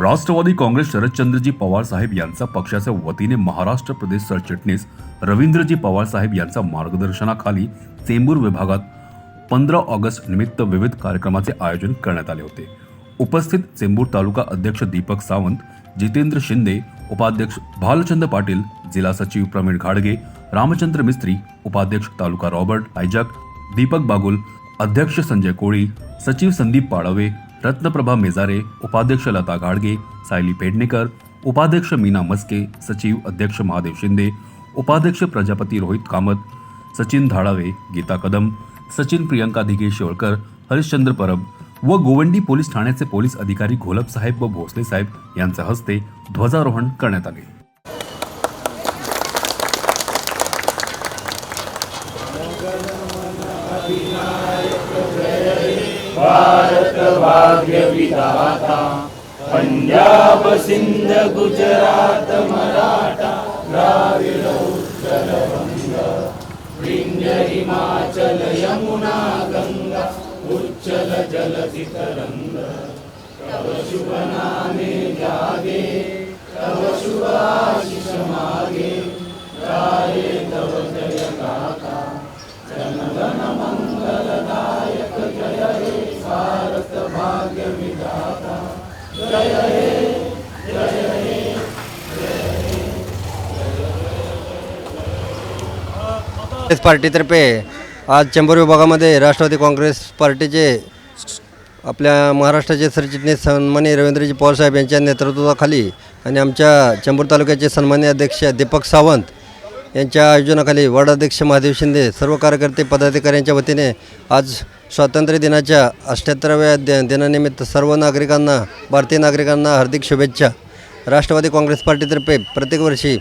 राष्ट्रवादी काँग्रेस शरदचंद्रजी पवार साहेब यांचा पक्षाच्या वतीने महाराष्ट्र प्रदेश सरचिटणीस रवींद्रजी पवार साहेब यांच्या मार्गदर्शनाखाली चेंबूर विभागात पंधरा ऑगस्ट निमित्त विविध कार्यक्रमाचे आयोजन करण्यात आले होते. उपस्थित चेंबूर तालुका अध्यक्ष दीपक सावंत जितेंद्र शिंदे उपाध्यक्ष भालचंद पाटील जिल्हा सचिव प्रवीण घाडगे रामचंद्र मिस्त्री उपाध्यक्ष तालुका रॉबर्ट आयजक दीपक बागुल अध्यक्ष संजय कोळी सचिव संदीप पाडवे रत्नप्रभा मेजारे उपाध्यक्ष लता गाडगे सायली पेडणेकर उपाध्यक्ष मीना मस्के सचिव अध्यक्ष महादेव शिंदे उपाध्यक्ष प्रजापती रोहित कामत सचिन धाडावे गीता कदम सचिन प्रियंका दिघे शेवळकर हरिश्चंद्र परब व गोवंडी पोलीस ठाण्याचे पोलीस अधिकारी घोलप साहेब व भोसले साहेब यांच्या हस्ते ध्वजारोहण करण्यात आले. भारत भाग्य विधाता पंजाब सिंध गुजरात मराठा द्राविड उत्तर बंग विंध्य हिमाचल यमुना गंगा उच्चल जल तरंग तव शुभ नामे जागे। काँग्रेस पार्टीतर्फे आज चेंबूर विभागामध्ये राष्ट्रवादी काँग्रेस पार्टीचे आपल्या महाराष्ट्राचे सरचिटणीस सन्मान्य रवींद्रजी पवारसाहेब यांच्या नेतृत्वाखाली आणि आमच्या चेंबूर तालुक्याचे सन्मान्य अध्यक्ष दीपक सावंत यांच्या आयोजनाखाली वार्डाध्यक्ष महादेव शिंदे सर्व कार्यकर्ते पदाधिकाऱ्यांच्या वतीने आज स्वातंत्र्य दिनाच्या अठ्ठ्याहत्तराव्या दि दिनानिमित्त सर्व नागरिकांना भारतीय नागरिकांना हार्दिक शुभेच्छा. राष्ट्रवादी काँग्रेस पार्टीतर्फे प्रत्येक वर्षी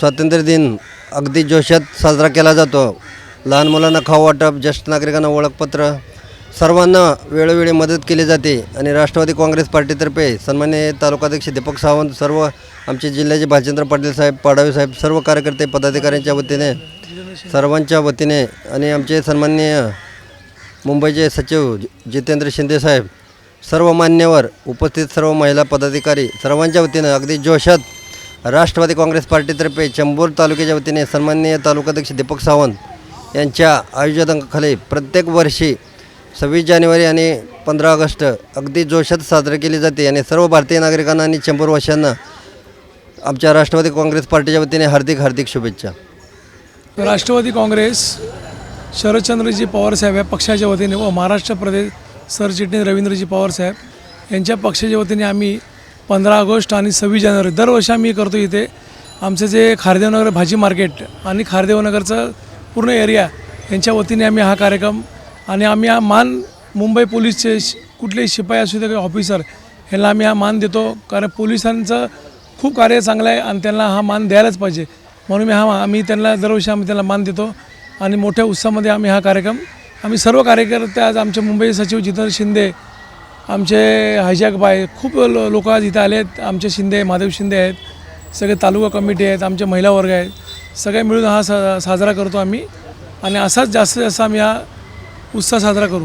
स्वातंत्र्य दिन अगदी जोशात साजरा केला जातो. लहान मुलांना खाऊ वाटप ज्येष्ठ नागरिकांना ओळखपत्र सर्वांना वेळोवेळी मदत केली जाते आणि राष्ट्रवादी काँग्रेस पार्टीतर्फे सन्मान्य तालुकाध्यक्ष दीपक सावंत सर्व आमचे जिल्ह्याचे भालचंद्र पाटील साहेब पाडावी साहेब सर्व कार्यकर्ते पदाधिकाऱ्यांच्या वतीने सर्वांच्या वतीने आणि आमचे सन्माननीय मुंबईचे सचिव जितेंद्र शिंदे साहेब सर्व मान्यवर उपस्थित सर्व महिला पदाधिकारी सर्वांच्या वतीनं अगदी जोशात राष्ट्रवादी काँग्रेस पार्टीतर्फे चंबूर तालुक्याच्या वतीने सन्माननीय तालुकाध्यक्ष दीपक सावंत यांच्या आयोजनाखाली प्रत्येक वर्षी सव्वीस जानेवारी आणि पंधरा ऑगस्ट अगदी जोशात साजरे केली जाते. आणि सर्व भारतीय नागरिकांना आणि चंबूरवाशांना आमच्या राष्ट्रवादी काँग्रेस पार्टीच्या वतीने हार्दिक हार्दिक शुभेच्छा. राष्ट्रवादी काँग्रेस शरदचंद्रजी पवारसाहेब या पक्षाच्या वतीने व महाराष्ट्र प्रदेश सरचिटणीस रवींद्रजी पवारसाहेब यांच्या पक्षाच्या वतीने आम्ही पंधरा ऑगस्ट आणि सव्वीस जानेवारी. दरवर्षी आम्ही करतो इथे. आमचं जे खारदेवनगर भाजी मार्केट आणि खारदेवनगरचं पूर्ण एरिया यांच्या वतीने आम्ही हा कार्यक्रम आणि आम्ही हा मान मुंबई पोलीसचे कुठलेही शिपाई असू दे काही ऑफिसर ह्यांना आम्ही हा मान देतो. कारण पोलिसांचं खूप कार्य चांगलं आहे आणि त्यांना हा मान द्यायलाच पाहिजे. म्हणून मी हा आम्ही त्यांना दरवर्षी आम्ही त्यांना मान देतो आणि मोठ्या उत्साहामध्ये आम्ही हा कार्यक्रम आम्ही सर्व कार्यकर्ते आज आमचे मुंबई सचिव जितेंद्र शिंदे आमचे हायजॅक बाय खूप लो लोक आज इथं आले आहेत आमचे शिंदे महादेव शिंदे आहेत. सगळे तालुका कमिटी आहेत. आमचे महिला वर्ग आहेत. सगळे मिळून हा सा साजरा करतो आम्ही. आणि असाच जास्तीत जास्त आम्ही हा उत्साह साजरा करू.